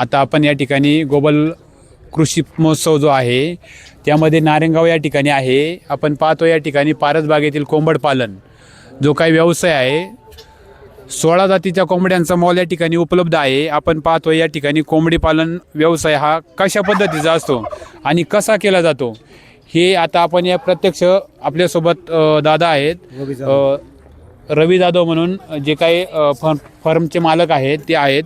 आता आपण या ठिकाणी गोबल कृषी महोत्सव जो आहे त्यामध्ये नारेंगाव या ठिकाणी आहे. आपण पाहतो या ठिकाणी पारसबागेतील कोंबड पालन जो काही व्यवसाय आहे सोळा जातीच्या कोंबड्यांचा मॉल या ठिकाणी उपलब्ध आहे. आपण पाहतो या ठिकाणी कोंबडी पालन व्यवसाय हा कशा पद्धतीचा असतो आणि कसा केला जातो हे आता आपण या प्रत्यक्ष आपल्यासोबत दादा आहेत. रवी जाधव. म्हणून जे काही फर्म फर्मचे मालक आहेत ते आहेत.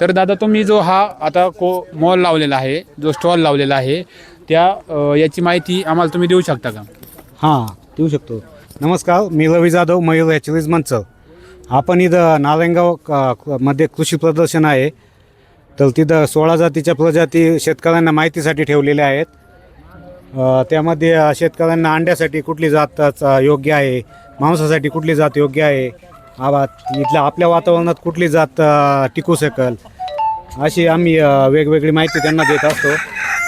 तर दादा तुम्ही जो हा आता को मॉल लावलेला आहे जो स्टॉल लावलेला आहे त्या अ, याची माहिती आम्हाला तुम्ही देऊ शकता का? हां देऊ शकतो. नमस्कार मी रवी जाधव मयूर हॅचरीज मंचर आपण इथं नारायणगाव क- क- मध्ये कृषी प्रदर्शन आहे. तर तिथं सोळा जातीच्या प्रजाती शेतकऱ्यांना माहितीसाठी ठेवलेल्या आहेत. अ, त्यामध्ये अ, शेतकऱ्यांना अंड्यासाठी कुठली जात अ, योग्य आहे? मांसासाठी कुठली जात योग्य आहे? आवा इथल्या आपल्या वातावरणात कुठली जात अ, टिकू शकेल? अशी आम्ही अ, वेगवेगळी माहिती त्यांना देत असतो.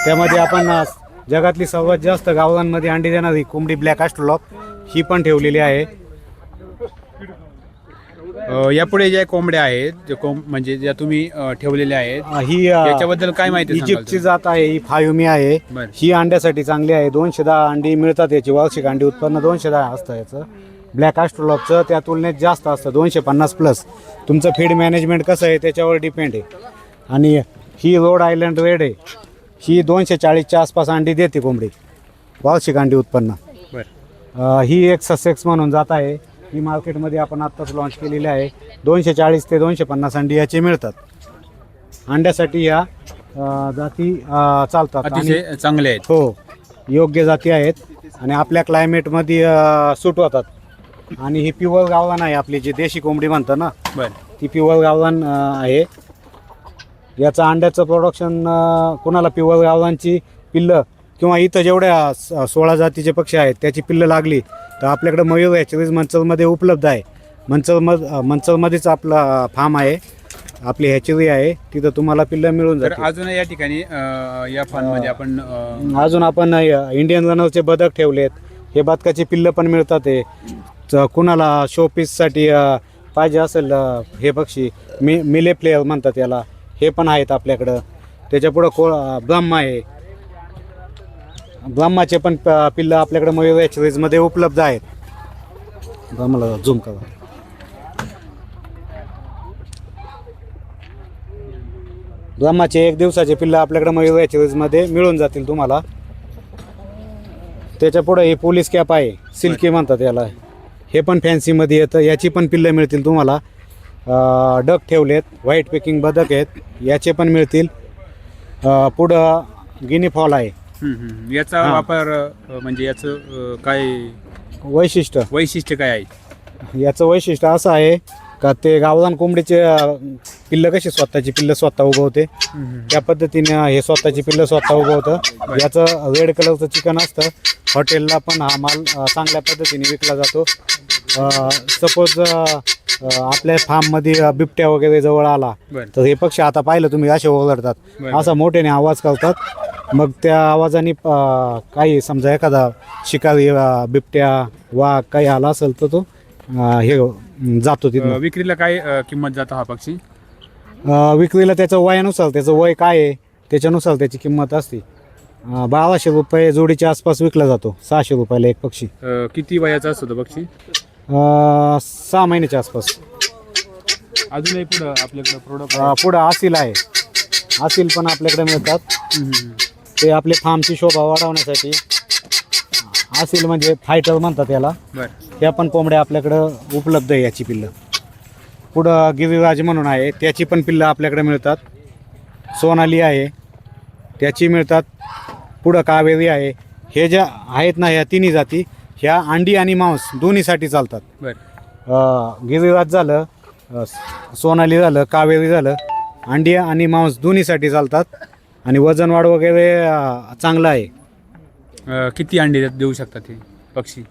त्यामध्ये आपण अ, जगातली सर्वात जास्त गावांमध्ये अंडी देणारी कोंबडी ब्लॅक ॲस्ट्रोलॉप ही पण ठेवलेली आहे. अ, यापुढे ज्या कोंबड्या आहेत जे कोंब म्हणजे ज्या तुम्ही अ, ठेवलेल्या आहेत अ, ही अ, याच्याबद्दल काय माहिती सांगाल इजिप्तची तुम्ही? जात आहे ही फायुमी आहे. बरं. ही अंड्यासाठी चांगली आहे. दोनशे दहा अंडी मिळतात याची वार्षिक अंडी उत्पन्न दोनशे दहा असतं याचं. ब्लॅक ॲस्ट्रोलॉपचं त्या तुलनेत जास्त असतं दोनशे पन्नास प्लस तुमचं फीड मॅनेजमेंट कसं आहे त्याच्यावर डिपेंड आहे. आणि ही रोड आयलंड रेड आहे. ही दोनशे चाळीसच्या आसपास अंडी देते कोंबडी. वार्षिक अंडी उत्पन्न. अ, ही एक ससेक्स म्हणून जात आहे. ही मार्केटमध्ये आपण आत्ताच लॉन्च केलेली आहे. दोनशे चाळीस ते दोनशे पन्नास अंडी याचे मिळतात. अंड्यासाठी या अ, जाती अ, चालतात. आणि अतिशय चांगले आहेत. हो योग्य जाती आहेत. आणि आपल्या क्लायमेटमध्ये सूट होतात. आणि ही प्युअर गावरान आहे आपली जी देशी कोंबडी म्हणतात ना बरं. ती प्युअर गावरान अ, आहे. याचं अंड्याचं प्रोडक्शन कुणाला प्युअर गावरानची पिल्लं किंवा इथं जेवढ्या स- सोळा जातीचे पक्षी आहेत त्याची पिल्लं लागली तर आपल्याकडे मयूर हॅचरीज मंचरमध्ये उपलब्ध आहे. मंचरमध मंचरमध्येच आपला फार्म आहे आपली हॅचरी आहे तिथं तुम्हाला पिल्लं मिळून तर जातील. अजून या ठिकाणी अ, या फार्ममध्ये आपण अ, अजून आपण अ, इंडियन रनरचे बदक ठेवलेत हे बदकाची पिल्लं पण मिळतात हे. च- कुणाला शोपीससाठी पाहिजे असेल अ, हे पक्षी मी मिले प्लेअर म्हणतात याला. हे पण आहेत आपल्याकडं. त्याच्यापुढं को अ, ब्रह्मा आहे. ब्रह्माचे पण प- पिल्लं आपल्याकडं मयूर हॅचरीजमध्ये उपलब्ध आहेत. ब्रह्माला झूम करा. ब्रह्माचे एक दिवसाचे पिल्लं आपल्याकडे मयूर हॅचरीजमध्ये मिळून जातील तुम्हाला. त्याच्या पुढे हे पोलीस कॅप आहे. सिल्की म्हणतात याला. हे पण फॅन्सीमध्ये येतं. याची पण पिल्लं मिळतील तुम्हाला. डक ठेवलेत. व्हाईट पेकिंग बदक आहेत. याचे पण मिळतील. पुढं गिनी फॉल आहे. हम्म, हम्म. याचा हां. वापर अ, म्हणजे याचं अ, काय वैशिष्ट्य. वैशिष्ट्य काय आहे? याचं वैशिष्ट्य असं आहे का ते गावरान कोंबडीचे अं, पिल्लं कशी स्वतःची पिल्लं स्वतः उगवते? त्या पद्धतीने हे स्वतःची पिल्लं स्वतः उगवतं. याचं रेड कलरचं चिकन असतं. हॉटेलला पण हा माल अं, चांगल्या पद्धतीने विकला जातो. सपोज आपल्या फार्ममध्ये अं, बिबट्या वगैरे जवळ आला बरं. तर हे पक्षी आता पाहिलं तुम्ही असे ओरडतात. बरं. असा मोठ्याने आवाज करतात. मग त्या आवाजाने अं, काही समजा एखादा शिकारी अं, बिबट्या वाघ काही आला असेल तर तो अं, हे जातो अ, तिथं विक्रीला काय अ, किंमत जातो हा पक्षी? विक्रीला त्याचं वयानुसार त्याचं वय काय आहे त्याच्यानुसार त्याची किंमत असते. अं, बाराशे रुपये जोडीच्या आसपास विकला जातो सहाशे रुपयाला एक पक्षी. अ, किती वयाचा असतो तो पक्षी? अं, सहा महिन्याच्या आसपास. अजूनही पुढं आपल्याकडे प्रोडक्ट अं, पुढं आसील आहे. आसील पण आपल्याकडे मिळतात. ते आपले फार्मची शोभा वाढवण्यासाठी आसील म्हणजे फायटर म्हणतात याला. बरं. त्या पण कोंबड्या आपल्याकडं उपलब्ध आहे याची पिल्लं. पुढं गिरिराज म्हणून आहे त्याची पण पिल्लं आपल्याकडे मिळतात. सोनाली आहे त्याची मिळतात. पुढं कावेरी आहे. हे ज्या आहेत ना ह्या तिन्ही जाती ह्या अंडी आणि मांस दोन्हीसाठी चालतात. बरं. अं, गिरिराज झालं अं, सोनाली झालं कावेरी झालं अंडी आणि मांस दोन्हीसाठी चालतात. आणि वजन वाढ वगैरे अ, चांगलं आहे. अ, किती अंडे देऊ शकतात हे पक्षी?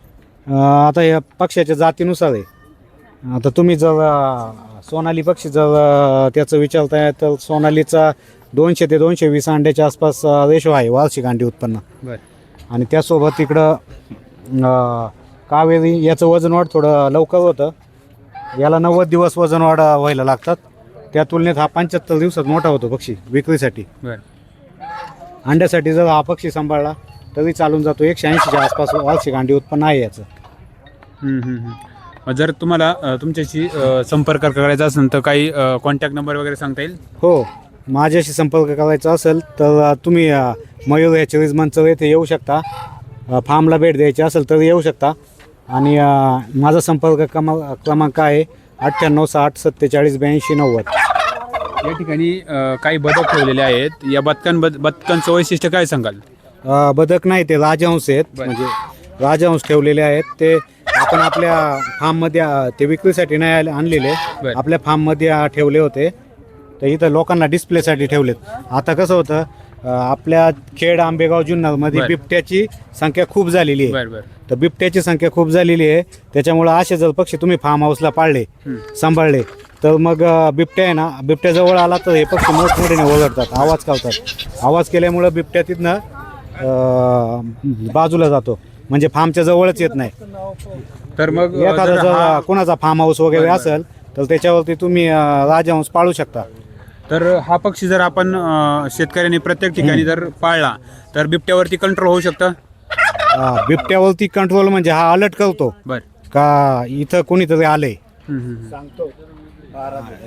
अ, आता या पक्ष्याच्या जातीनुसार आहे. आता तुम्ही जर अ, सोनाली पक्षी जर अ, त्याचं विचारताय तर सोनालीचा दोनशे ते दोनशे वीस अंड्याच्या आसपास रेशो आहे वार्षिक अंडी उत्पन्न. बर. आणि त्यासोबत इकडं अ, कावेरी याचं वजन वाढ थोडं लवकर होतं. याला नव्वद दिवस वजन वाढ व्हायला लागतात. त्या तुलनेत हा पंच्याहत्तर दिवसात मोठा होतो पक्षी विक्रीसाठी. बर. अंड्यासाठी जर हा पक्षी सांभाळला तरी चालून जातो. एकशे ऐंशीच्या आसपास वार्षिक अंडी उत्पन्न आहे याचं. हम्म, हम्म, हम्म. मग जर तुम्हाला अ, तुमच्याशी अ, संपर्क करायचा असेल तर काही कॉन्टॅक्ट नंबर वगैरे सांगता येईल? हो. माझ्याशी संपर्क करायचा असेल तर अ, तुम्ही अ, मयूर या चाळीस मंचर येथे येऊ शकता. अ, फार्मला भेट द्यायची असेल तर येऊ शकता. आणि अ, माझा संपर्क क्रमांक क्रमांक आहे अठ्ठ्याण्णव साठ सत्तेचाळीस ब्याऐंशी नव्वद. या ठिकाणी अ, काही बदक ठेवलेले आहेत. या बदकां बदकांचं वैशिष्ट्य काय सांगाल? अ, बदक नाही ते राजहंस आहेत. बरं. म्हणजे राजहंस ठेवलेले आहेत. ते आपण आपल्या फार्ममध्ये अ, ते विक्रीसाठी नाही आले- आणलेले. बरं. आपल्या फार्ममध्ये अ, ठेवले होते. तर इथं लोकांना डिस्प्लेसाठी ठेवलेत. आता कसं होतं अ, आपल्या खेड आंबेगाव जुन्नरमध्ये बरं. बिबट्याची संख्या खूप झालेली आहे. बर बर. तर बिबट्याची संख्या खूप झालेली आहे. त्याच्यामुळं असे जर पक्षी तुम्ही फार्म हाऊसला पाळले सांभाळले तर मग अ, बिबट्या आहे ना बिबट्याजवळ आला तर हे पक्षी मोठमोठ्याने ओरडतात आवाज कावतात. आवाज केल्यामुळं बिबट्या तिथनं बाजूला जातो. म्हणजे फार्मच्या जवळच येत नाही. तर मग एखादा जर हा- कोणाचा फार्म हाऊस वगैरे. असेल तर त्याच्यावरती तुम्ही राजहंस पाळू शकता. तर हा पक्षी जर आपण शेतकऱ्यांनी प्रत्येक ठिकाणी जर पाळला तर बिबट्यावरती कंट्रोल होऊ शकतं? बिबट्यावरती कंट्रोल म्हणजे हा अलर्ट करतो. बर. का इथं कोणीतरी हम्म, हम्म.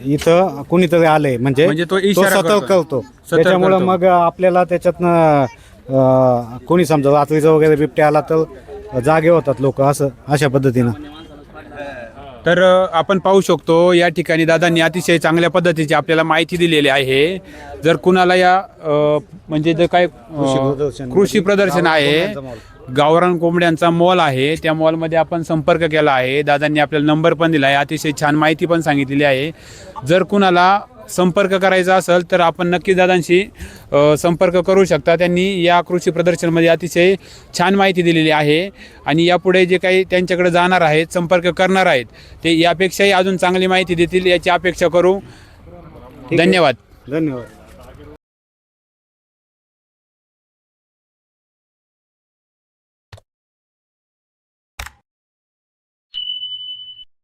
इथं कुणीतरी आलंय. म्हणजे म्हणजे तो सतर्क करतो. त्याच्यामुळं. मग आपल्याला त्याच्यातनं कोणी समजा रात्रीचं वगैरे बिबट्या आला तर जागे होतात लोक असं अशा पद्धतीनं तर आपण पाहू शकतो या ठिकाणी दादांनी अतिशय चांगल्या पद्धतीची आपल्याला माहिती दिलेली आहे जर कुणाला या म्हणजे जे काय कृषी प्रदर्शन. आहे. गावरान कोंबड्यांचा मॉल आहे त्या मॉलमध्ये आपण संपर्क केला आहे दादांनी आपल्याला नंबर पण दिला आहे अतिशय छान माहिती पण सांगितलेली आहे जर कुणाला संपर्क करायचा असेल तर आपण नक्की दादांशी संपर्क करू शकता. त्यांनी या कृषी प्रदर्शनमध्ये अतिशय छान माहिती दिलेली आहे. आणि यापुढे जे काही त्यांच्याकडे जाणार आहेत संपर्क करणार आहेत ते यापेक्षाही अजून चांगली माहिती देतील याची अपेक्षा करू. धन्यवाद. धन्यवाद.